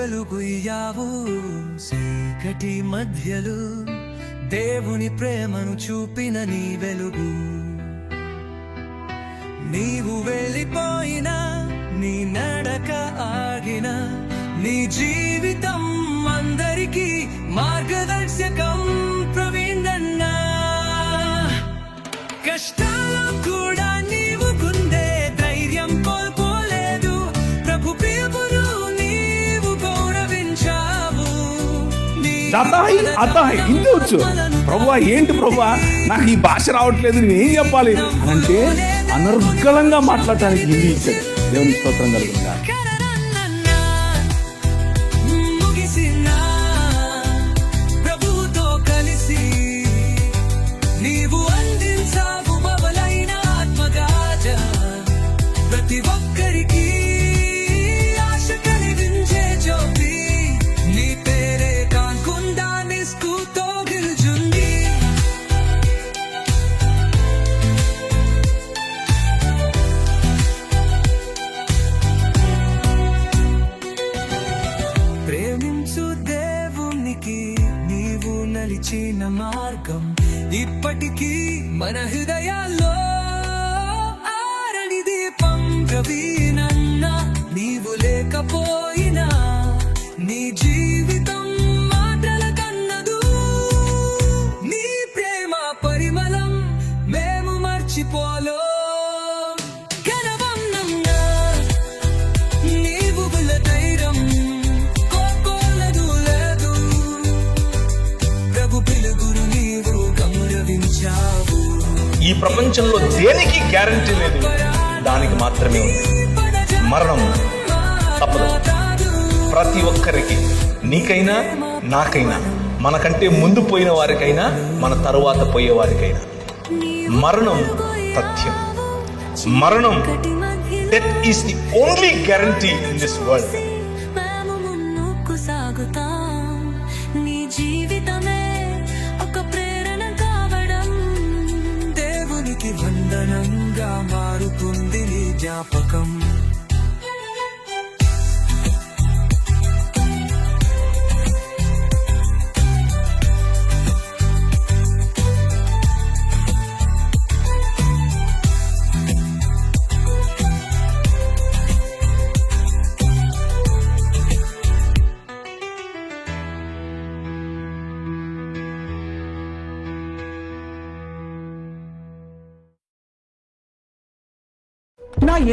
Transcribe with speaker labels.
Speaker 1: వెలుగుయ్యావు చీకటి మధ్యలు దేవుని ప్రేమను చూపిన నీ వెలుగు. నీవు వెళ్ళిపోయినా నీ నడక ఆగిన నీ జీవితం అందరికీ మార్గదర్శకం ప్రవీణన్నా కష్టాలు నీ
Speaker 2: అతాయి అతాయి హిందీ వచ్చు. ప్రభా ఏంటి ప్రభా నాకు ఈ భాష రావట్లేదు నేను ఏం చెప్పాలి? అంటే అనర్గళంగా మాట్లాడటానికి హిందీ ఇచ్చాడు. దేవుని స్తోత్రం కలుగుతా
Speaker 1: దేవునికి నీవు నలిచిన మార్గం ఇప్పటికీ మన హృదయాల్లో ఆరని దీపం ప్రవీణన్న నీవు లేకపోయినా నీ జీవితం మాటల కన్నదు. నీ ప్రేమ పరిమళం మేము మర్చిపోలో.
Speaker 3: ఈ ప్రపంచంలో దేనికి గ్యారంటీ లేదు? దానికి మాత్రమే ఉంది. మరణం తప్పదు. ప్రతి ఒక్కరికి నీకైనా నాకైనా మనకంటే ముందు పోయిన వారికైనా మన తరువాత పోయే వారికైనా. మరణం తథ్యం. మరణం death is the only guarantee in this world
Speaker 4: నీ జీవితమే
Speaker 1: దేవునికి మారుతుంది నీ జ్ఞాపకం. நான்